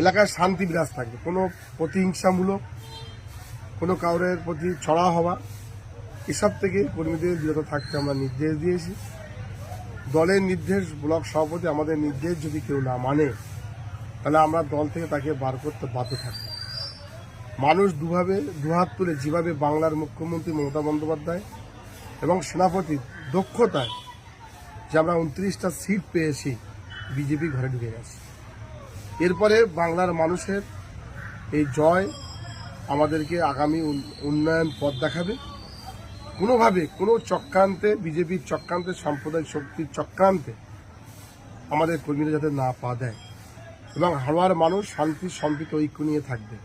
এলাকায় শান্তি বিরাজ থাকবে। কোনো প্রতিহিংসামূলক, কোনো কাউরের প্রতি ছড়া হওয়া, এসব থেকে কর্মীদের বিরত থাকতে আমরা নির্দেশ দিয়েছি। দলের নির্দেশ ব্লক সভাপতি আমাদের নির্দেশ যদি কেউ না মানে তাহলে আমরা দল থেকে তাকে বার করতে বাধ্য থাকব। মানুষ দুভাবে, দুহাত তুলে যেভাবে বাংলার মুখ্যমন্ত্রী মমতা বন্দ্যোপাধ্যায় এবং সেনাপতির দক্ষতায় যে আমরা উনত্রিশটা সিট পেয়েছি, বিজেপি ঘরে ঢুকে গেছে। এরপরে বাংলার মানুষের এই জয় আমাদেরকে আগামী উন- উন্নয়ন পথ দেখাবে। কোনোভাবে, কোনো চক্রান্তে, বিজেপির চক্রান্তে, সাম্প্রদায়িক শক্তির চক্রান্তে আমাদের কর্মীরা যাতে না পা দেয় এবং হাওয়ার মানুষ শান্তি, সম্প্রীত, ঐক্য নিয়ে থাকবে।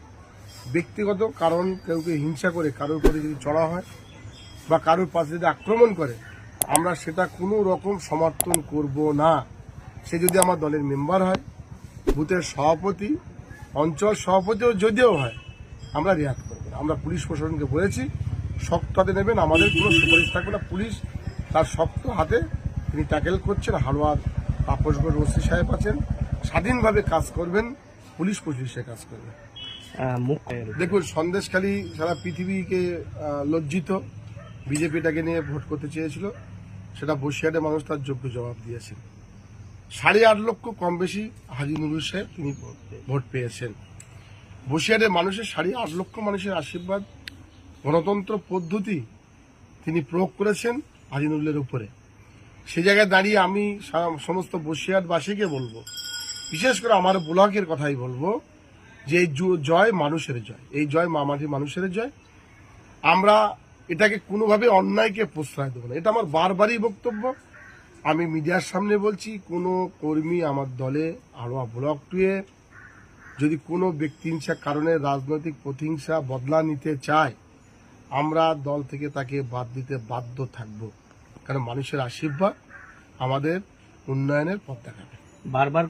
ব্যক্তিগত কারণ কেউকে হিংসা করে, কারোর প্রতি যদি চড়া হয় বা কারোর পাশে যদি আক্রমণ করে, আমরা সেটা কোনো রকম সমর্থন করব না। সে যদি আমার দলের মেম্বার হয় বুথের সভাপতি অঞ্চল সভাপতিও যদিও হয় আমরা রেয়াত করব আমরা পুলিশ প্রশাসনকে বলেছি শক্ত হাতে নেবেন আমাদের কোনো সুপারিশ থাকবে না। পুলিশ তার শক্ত হাতে তিনি ট্যাকেল করছেন হালুয়ার তাপসগড় ওসি সাহেব আছেন স্বাধীনভাবে কাজ করবেন পুলিশ পুলিশে কাজ করবে। দেখুন সন্দেশখালী সারা পৃথিবীকে লজ্জিত বিজেপিটাকে নিয়ে ভোট করতে চেয়েছিল সেটা বসিরহাটে মানুষ তার যোগ্য জবাব দিয়েছেন সাড়ে আট লক্ষ কম বেশি হাজি নুরুল সাহেব তিনি ভোট পেয়েছেন। বসিরহাটের মানুষের সাড়ে আট লক্ষ মানুষের আশীর্বাদ, গণতন্ত্র পদ্ধতি তিনি প্রয়োগ করেছেন হাজি নুরুলের উপরে। সে জায়গায় দাঁড়িয়ে আমি সমস্ত বসিরহাটবাসীকে বলব, বিশেষ করে আমার ব্লকের কথাই বলব, যে এই জয় মানুষের জয়, এই জয় মামাটি মানুষের জয়। আমরা এটাকে কোনোভাবে অন্যায়কে প্রশ্রয় দেবো না। এটা আমার বারবারই বক্তব্য। আমি মিডিয়ার সামনে বলছি, কোনো কর্মী আমার দলে আরোয়া ব্লক টুয়ে যদি কোনো ব্যক্তিহিংসা কারণে রাজনৈতিক প্রতিহিংসা বদলা নিতে চায়, আমরা দল থেকে তাকে বাদ দিতে বাধ্য থাকব। কারণ মানুষের আশীর্বাদ আমাদের উন্নয়নের পথ দেখাবে। বারবার